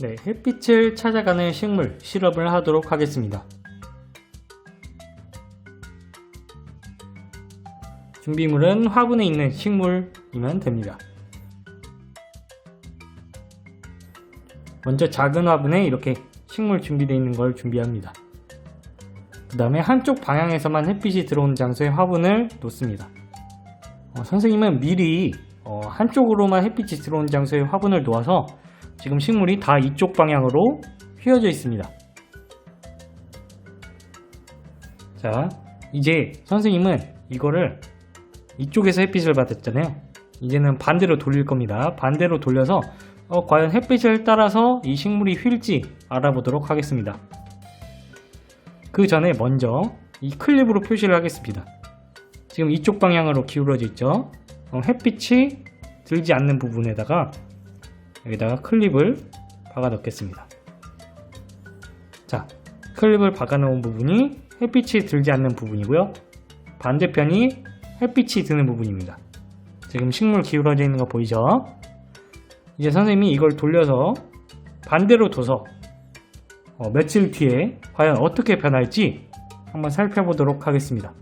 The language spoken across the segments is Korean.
네, 햇빛을 찾아가는 식물 실험을 하도록 하겠습니다. 준비물은 화분에 있는 식물이면 됩니다. 먼저 작은 화분에 이렇게 식물 준비되어 있는 걸 준비합니다. 그 다음에 한쪽 방향에서만 햇빛이 들어오는 장소에 화분을 놓습니다. 어, 선생님은 미리 어, 한쪽으로만 햇빛이 들어오는 장소에 화분을 놓아서 지금 식물이 다 이쪽 방향으로 휘어져 있습니다. 자, 이제 선생님은 이거를 이쪽에서 햇빛을 받았잖아요. 이제는 반대로 돌릴 겁니다. 반대로 돌려서 어, 과연 햇빛을 따라서 이 식물이 휠지 알아보도록 하겠습니다. 그 전에 먼저 이 클립으로 표시를 하겠습니다. 지금 이쪽 방향으로 기울어져 있죠. 어, 햇빛이 들지 않는 부분에다가 여기다가 클립을 박아 넣겠습니다. 자, 클립을 박아 놓은 부분이 햇빛이 들지 않는 부분이고요. 반대편이 햇빛이 드는 부분입니다. 지금 식물 기울어져 있는 거 보이죠? 이제 선생님이 이걸 돌려서 반대로 둬서 어, 며칠 뒤에 과연 어떻게 변할지 한번 살펴보도록 하겠습니다.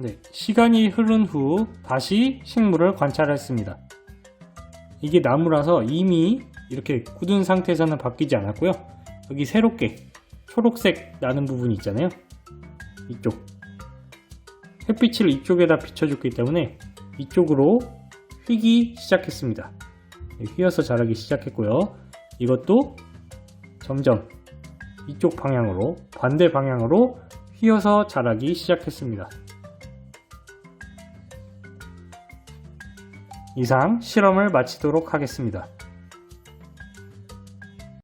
네, 시간이 흐른 후 다시 식물을 관찰했습니다. 이게 나무라서 이미 이렇게 굳은 상태에서는 바뀌지 않았고요. 여기 새롭게 초록색 나는 부분이 있잖아요. 이쪽. 햇빛을 이쪽에다 비춰줬기 때문에 이쪽으로 휘기 시작했습니다. 휘어서 자라기 시작했고요. 이것도 점점 이쪽 방향으로 반대 방향으로 휘어서 자라기 시작했습니다. 이상 실험을 마치도록 하겠습니다.